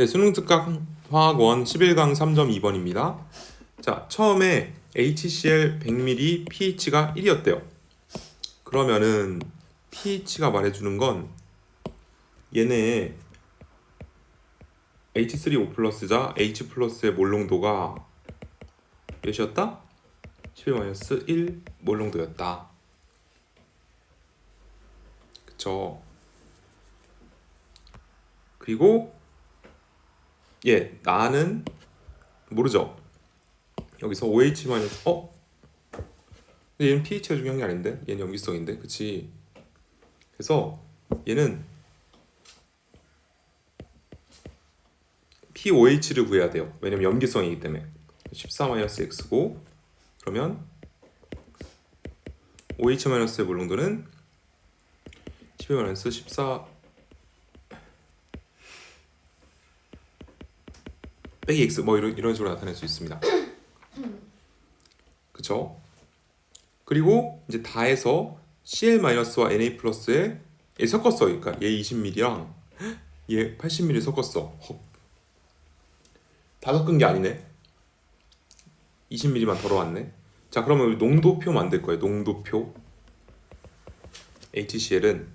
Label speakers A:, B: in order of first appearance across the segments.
A: 네, 수능 특강 화학원 11강 3.2번입니다. 자, 처음에 HCl 100ml pH가 1이었대요. 그러면은 pH가 말해주는 건 얘네 H3O 플러스자 H 플러스의 몰농도가 몇이었다? 11-1 몰농도였다. 그쵸? 그리고 예, 나는 모르죠. 여기서 OH 마이너스 어? 근데 얘는 pH가 중요한 게 아닌데? 얘는 염기성인데? 그치? 그래서 얘는 POH를 구해야 돼요. 왜냐면 염기성이기 때문에. 14-x고 그러면 OH-의 몰농도는 12-14 빼기 x 뭐 이런 이런 식으로 나타낼 수 있습니다. 그쵸? 그리고 이제 다해서 Cl-와 Na+에 얘 섞었어. 그러니까 얘 20ml랑 얘 80ml 섞었어. 헉. 다 섞은 게 아니네. 20ml만 덜어왔네. 자, 그러면 농도표 만들 거예요. 농도표. HCl은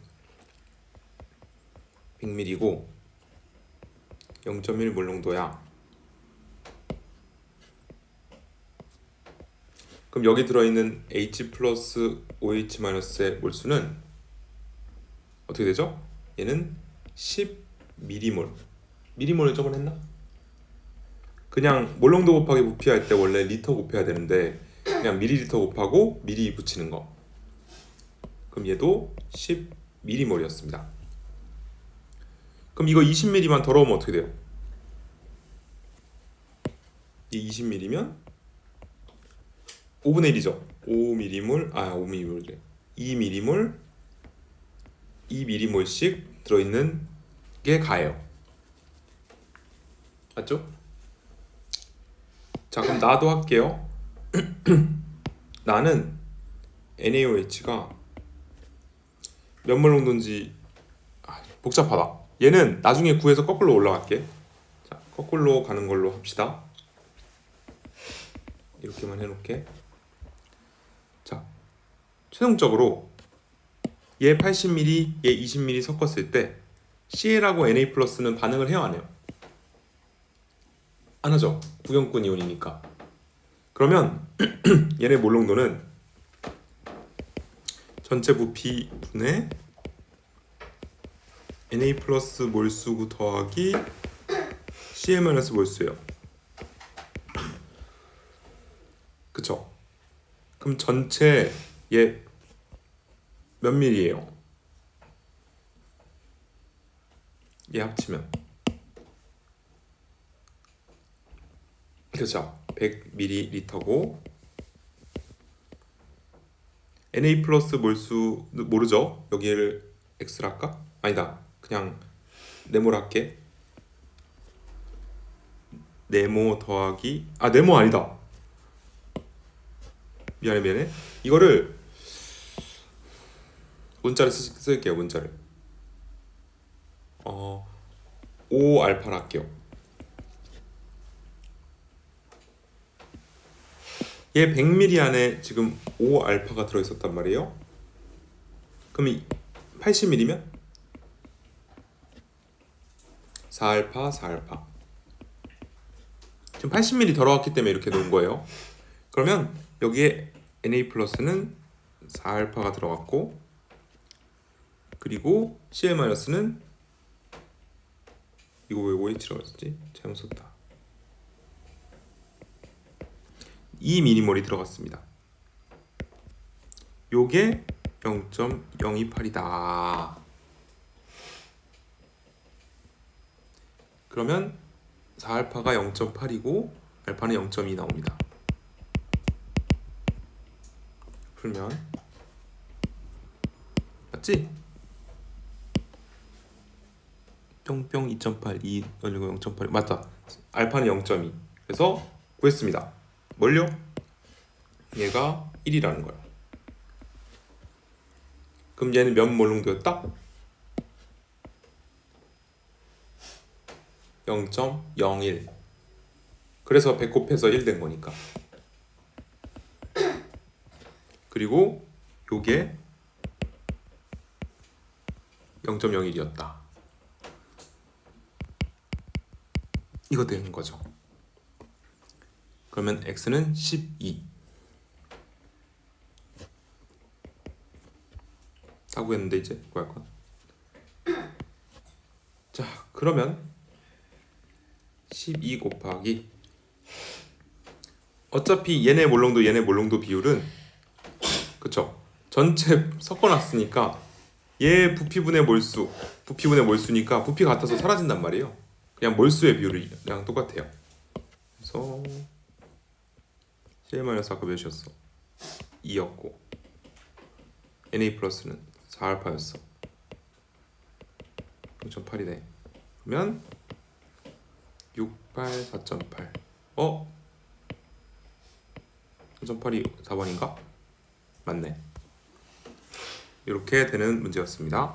A: 100ml고 0.1 몰 농도야. 그럼 여기 들어있는 H 플러스 OH 마이너스의 몰수는 어떻게 되죠? 얘는 10 미리몰. 미리몰을 저번 했나? 그냥 몰농도 곱하기 부피 할 때 원래 리터 곱해야 되는데 그냥 미리리터 곱하고 미리 붙이는 거. 그럼 얘도 10 미리몰이었습니다. 그럼 이거 20ml만 더러우면 어떻게 돼요? 이 20ml면 5분의 1이죠. 5m몰, 아 5m몰, 2m몰, 2m몰씩 들어있는 게 가예요. 맞죠? 자 그럼 나도 할게요. 나는 NaOH가 몇몰 정도인지 아, 복잡하다. 얘는 나중에 구해서 거꾸로 올라갈게. 자 거꾸로 가는 걸로 합시다. 이렇게만 해놓게. 자, 최종적으로 얘 80ml, 얘 20ml 섞었을 때 CL하고 Na+는 반응을 해야 하네요. 안 하죠. 구경꾼 이온이니까. 그러면 얘네 몰농도는 전체 부피 분의 Na 몰수 더하기 Cl 몰수예요. 그쵸? 그럼 전체 얘몇 밀리예요? 얘 합치면 그죠? 100ml고 Na 플러스 몰수 모르죠? 여기를 x를 할까? 아니다. 그냥 네모를 할게. 네모 더하기 아 네모 아니다. 미안해 미안해. 이거를 문자를 쓰, 쓸게요 문자를. 어 5알파를 할게요 얘 100ml 안에 지금 5알파가 들어있었단 말이에요. 그럼 이 80ml면? 4알파 4알파. 지금 80ml 들어왔기 때문에 이렇게 놓은 거예요. 그러면 여기에 Na 플러스는 4알파가 들어갔고 그리고 Cl 마이너스는 이거 왜 OH라고 했지? 잘못 썼다. 2 미니몰이 들어갔습니다. 요게 0.028이다. 그러면 4알파가 0.8이고 알파는 0.2 나옵니다. 풀면. 맞지? 뿅뿅 2.8 2 열리고 0.8 맞다. 알파는 0.2 그래서 구했습니다. 뭘요? 얘가 1이라는 거야. 그럼 얘는 몇 몰농도였다? 0.01 그래서 100 곱해서 1 된 거니까 그리고 요게 0.01이었다. 이거 되는 거죠. 그러면 x는 12 하고 했는데 이제 구할 건. 자, 그러면 12 곱하기 어차피 얘네 몰롱도 얘네 몰롱도 비율은 그쵸? 전체 섞어놨으니까 얘 부피분의 몰수, 부피분의 몰수니까 부피 같아서 사라진단 말이에요. 그냥 몰수의 비율이랑 똑같아요. 그래서 CL 아까 몇이었어? 2였고 NA 플러스는 4알파였어. 0.8이네. 그러면 68, 4.8. 어? 4.8이 4번인가? 맞네. 이렇게 되는 문제였습니다.